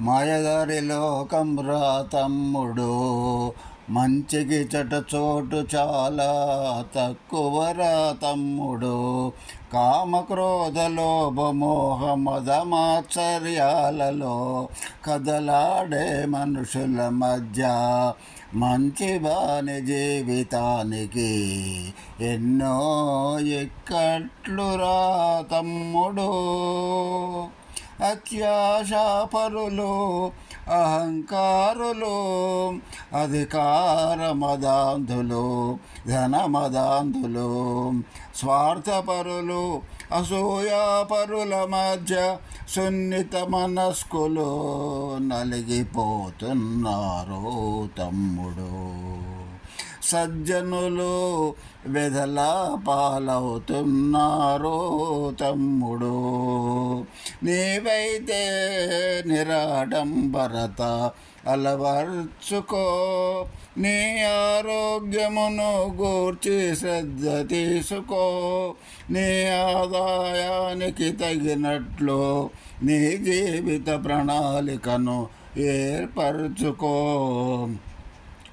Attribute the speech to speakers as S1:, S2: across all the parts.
S1: మాయదారి లోకం రా తమ్ముడు. మంచికి చెట చోటు చాలా తక్కువరా తమ్ముడు. కామక్రోధ లోభమోహ మదమాచర్యాలలో కదలాడే మనుషుల మధ్య మంచి బాని జీవితానికి ఎన్నో ఎక్కట్లురా తమ్ముడు. అత్యాశాపరులు అహంకారులు అధికార మదాంధులు ధనమదాంధులు స్వార్థపరులు అసూయాపరుల మధ్య సున్నిత మనస్కులు నలిగిపోతున్నారు తమ్ముడు. సజ్జనులు వెదల పాలవుతున్నారు తమ్ముడు. నీవైతే నిరాడంబరత అలవర్చుకో. నీ ఆరోగ్యమును గూర్చి శ్రద్ధ తీసుకో. నీ ఆదాయానికి తగినట్లు నీ జీవిత ప్రణాళికను ఏర్పరచుకో.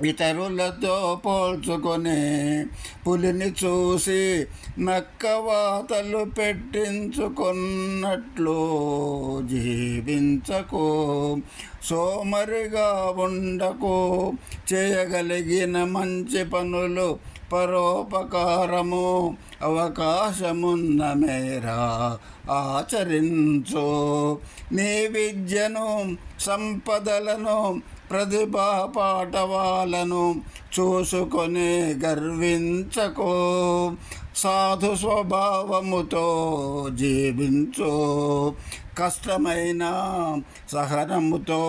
S1: ఇతరులతో పోల్చుకొని పులిని చూసి నక్కవాతలు పెట్టించుకున్నట్లు జీవించకు. సోమరిగా ఉండకు. చేయగలిగిన మంచి పనులు పరోపకారము అవకాశమున్న మేర ఆచరించు. నీ విద్యను సంపదలను ప్రతిభా పాఠవాలను చూసుకొని గర్వించకో. సాధు స్వభావముతో జీవించు. కష్టమైన సహనముతో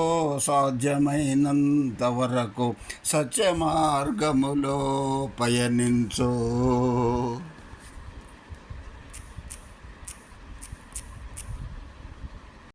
S1: సాధ్యమైనంత వరకు సత్య మార్గములో పయనించు.